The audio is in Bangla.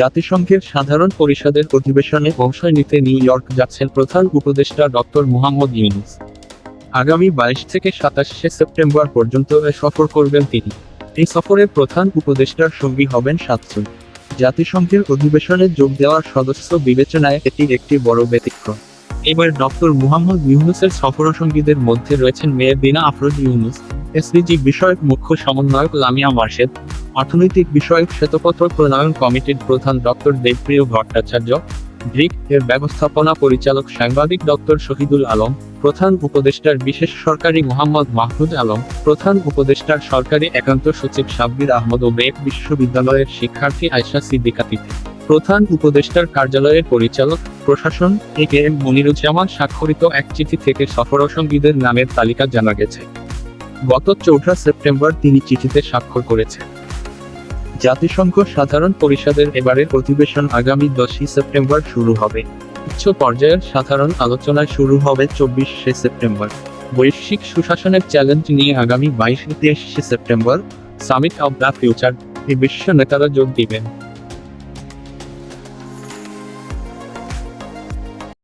জাতিসংঘের সাধারণ পরিষদের অধিবেশনে অংশ নিতে নিউ ইয়র্ক যাচ্ছেন প্রধান উপদেষ্টা ডক্টর মুহাম্মদ ইউনুস। আগামী বাইশ থেকে সাতাশে সেপ্টেম্বর পর্যন্ত সফর করবেন তিনি। এই সফরে প্রধান উপদেষ্টার সঙ্গী হবেন সাতজন। জাতিসংঘের অধিবেশনে যোগ দেওয়ার সদস্য বিবেচনায় এটি একটি বড় ব্যতিক্রম। এবার ডক্টর মুহাম্মদ ইউনুসের সফরসঙ্গীদের মধ্যে রয়েছেন মেয়ে বিনা আফরোজ ইউনুস, এসডিজি বিষয়ক মুখ্য সমন্বয়ক লামিয়া মার্শেদ অর্থনৈতিক বিষয়ক শ্বেতপত্র প্রণয়ন কমিটির প্রধান ডক্টর দেবপ্রিয় ভট্টাচার্য, গ্রিক এর ব্যবস্থাপনা পরিচালক সাংবাদিক ডক্টর শহীদুল আলম, প্রধান উপদেষ্টার বিশেষ সরকারি মোহাম্মদ মাহমুদ আলম, প্রধান উপদেষ্টার সরকারি একান্ত সচিব সাব্বির আহমদ ও বেক বিশ্ববিদ্যালয়ের শিক্ষার্থী আয়শা সিদ্দিকাতিতে প্রধান উপদেষ্টার কার্যালয়ের পরিচালক, প্রশাসন এ কে এম মনিরুজ্জামান স্বাক্ষরিত এক চিঠি থেকে সফরসঙ্গীদের নামের তালিকা জানা গেছে। গত চৌঠা সেপ্টেম্বর তিনি চিঠিতে স্বাক্ষর করেছেন। জাতিসংঘ সাধারণ পরিষদের এবারের অধিবেশন আগামী দশই সেপ্টেম্বর শুরু হবে। উচ্চ পর্যায়ের সাধারণ আলোচনা শুরু হবে চব্বিশে সেপ্টেম্বর। বৈশ্বিক সুশাসনের চ্যালেঞ্জ নিয়ে আগামী বাইশে তেইশে September summit of the future. এই বিশ্ব নেতারা যোগ দিবেন।